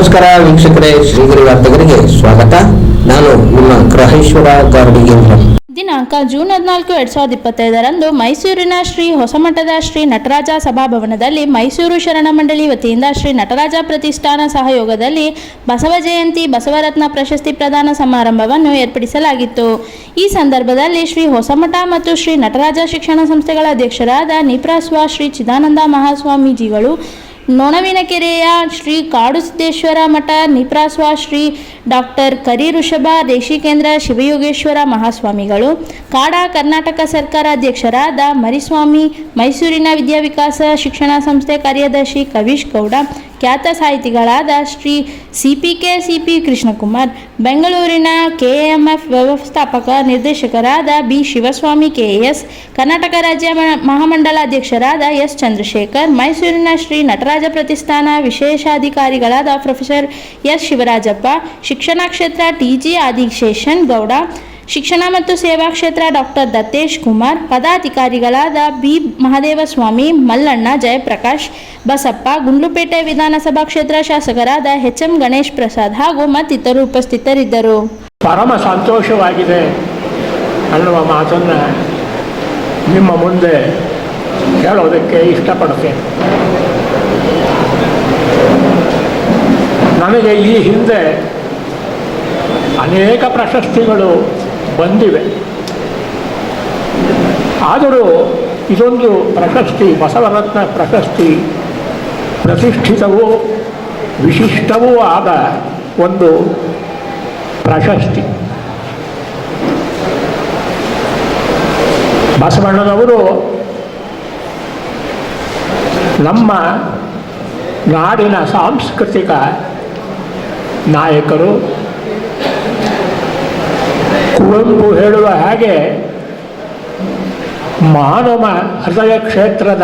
ನಮಸ್ಕಾರ ವೀಕ್ಷಕರೇ, ಶ್ರೀಗಿರಿ ವಾರ್ತೆಗರಿಗೆ ಸ್ವಾಗತ. ನಾನು ನಿಮ್ಮ ಗ್ರಹೇಶ್ವರ ಗಾರ್ಡಿಗೇಂದ್ರ. ದಿನಾಂಕ ಜೂನ್ ಹದಿನಾಲ್ಕು, ಎರಡ್ ಸಾವಿರದ ಇಪ್ಪತ್ತೈದರಂದು ಮೈಸೂರಿನ ಶ್ರೀ ಹೊಸಮಠದ ಶ್ರೀ ನಟರಾಜ ಸಭಾಭವನದಲ್ಲಿ ಮೈಸೂರು ಶರಣ ಮಂಡಳಿ ವತಿಯಿಂದ ಶ್ರೀ ನಟರಾಜ ಪ್ರತಿಷ್ಠಾನ ಸಹಯೋಗದಲ್ಲಿ ಬಸವ ಜಯಂತಿ ಬಸವರತ್ನ ಪ್ರಶಸ್ತಿ ಪ್ರದಾನ ಸಮಾರಂಭವನ್ನು ಏರ್ಪಡಿಸಲಾಗಿತ್ತು. ಈ ಸಂದರ್ಭದಲ್ಲಿ ಶ್ರೀ ಹೊಸಮಠ ಮತ್ತು ಶ್ರೀ ನಟರಾಜ ಶಿಕ್ಷಣ ಸಂಸ್ಥೆಗಳ ಅಧ್ಯಕ್ಷರಾದ ನಿಪ್ರಾಸ್ವ, ಶ್ರೀ ಚಿದಾನಂದ ಮಹಾಸ್ವಾಮೀಜಿಗಳು ನೊಣವಿನಕೆರೆಯ ಶ್ರೀ ಕಾಡುಸಿದ್ದೇಶ್ವರ ಮಠ, ನಿಪ್ರಾಸ್ವ ಶ್ರೀ ಡಾಕ್ಟರ್ ಕರಿ ಋಷಭ ದೇಶಿಕೇಂದ್ರ ಶಿವಯೋಗೇಶ್ವರ ಮಹಾಸ್ವಾಮಿಗಳು, ಕಾಡಾ ಕರ್ನಾಟಕ ಸರ್ಕಾರ ಅಧ್ಯಕ್ಷರಾದ ಮರಿಸ್ವಾಮಿ, ಮೈಸೂರಿನ ವಿದ್ಯಾವಿಕಾಸ ಶಿಕ್ಷಣ ಸಂಸ್ಥೆ ಕಾರ್ಯದರ್ಶಿ ಕವೀಶ್ ಗೌಡ ಖ್ಯಾತ ಸಾಹಿತಿಗಳಾದ Shri C P K C P Krishnakumar, ಬೆಂಗಳೂರಿನ ಕೆಎಂಎಫ್ ವ್ಯವಸ್ಥಾಪಕ ನಿರ್ದೇಶಕರಾದ ಬಿ ಶಿವಸ್ವಾಮಿ ಕೆಎಸ್ ಕರ್ನಾಟಕ ರಾಜ್ಯ ಮಹಾಮಂಡಲ ಅಧ್ಯಕ್ಷರಾದ ಎಸ್ ಚಂದ್ರಶೇಖರ್, ಮೈಸೂರಿನ ಶ್ರೀ ನಟರಾಜ ಪ್ರತಿಷ್ಠಾನ ವಿಶೇಷಾಧಿಕಾರಿಗಳಾದ ಪ್ರೊಫೆಸರ್ ಎಸ್ ಶಿವರಾಜಪ್ಪ, ಶಿಕ್ಷಣ ಕ್ಷೇತ್ರ ಟಿಜಿ ಆದಿಶೇಷನ್ ಗೌಡ ಶಿಕ್ಷಣ ಮತ್ತು ಸೇವಾ ಕ್ಷೇತ್ರ ಡಾಕ್ಟರ್ ದತ್ತೇಶ್ ಕುಮಾರ್, ಪದಾಧಿಕಾರಿಗಳಾದ ಬಿ. ಮಹದೇವಸ್ವಾಮಿ, ಮಲ್ಲಣ್ಣ ಜಯಪ್ರಕಾಶ್, ಬಸಪ್ಪ, ಗುಂಡ್ಲುಪೇಟೆ ವಿಧಾನಸಭಾ ಕ್ಷೇತ್ರ ಶಾಸಕರಾದ ಎಚ್ ಎಂ ಗಣೇಶ್ ಪ್ರಸಾದ್ ಹಾಗೂ ಮತ್ತಿತರರು ಉಪಸ್ಥಿತರಿದ್ದರು. ಪರಮ ಸಂತೋಷವಾಗಿದೆ ಅನ್ನುವ ಮಾತನ್ನು ನಿಮ್ಮ ಮುಂದೆ ಹೇಳೋದಕ್ಕೆ ಇಷ್ಟಪಡ್ತೇನೆ. ನನಗೆ ಈ ಹಿಂದೆ ಅನೇಕ ಪ್ರಶಸ್ತಿಗಳು ಬಂದಿವೆ. ಆದರೂ ಇದೊಂದು ಪ್ರಶಸ್ತಿ, ಬಸವರತ್ನ ಪ್ರಶಸ್ತಿ. ಪ್ರತಿಷ್ಠಿತವೂ, ವಿಶಿಷ್ಟವೂ ಆದ ಒಂದು ಪ್ರಶಸ್ತಿ. ಬಸವಣ್ಣನವರು ನಮ್ಮ ನಾಡಿನ ಸಾಂಸ್ಕೃತಿಕ ನಾಯಕರು. ಕುವೆಂಪು ಹೇಳುವ ಹಾಗೆ ಮಾನವ ಹೃದಯ ಕ್ಷೇತ್ರದ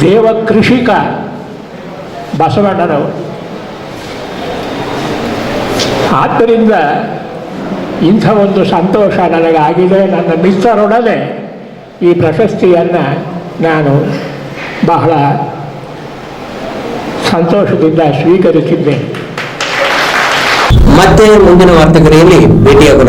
ದೇವ ಕೃಷಿಕ ಬಸವಣ್ಣನವರು. ಆದ್ದರಿಂದ ಇಂಥ ಒಂದು ಸಂತೋಷ ನನಗಾಗಿದೆ. ನನ್ನ ಮಿತ್ರರೊಡನೆ ಈ ಪ್ರಶಸ್ತಿಯನ್ನು ನಾನು ಬಹಳ ಸಂತೋಷದಿಂದ ಸ್ವೀಕರಿಸಿದ್ದೇನೆ. ಮತ್ತೆ ಮುಂದಿನ ವಾರ್ತೆಗರಿಯಲ್ಲಿ ಭೇಟಿಯಾಗೋಣ.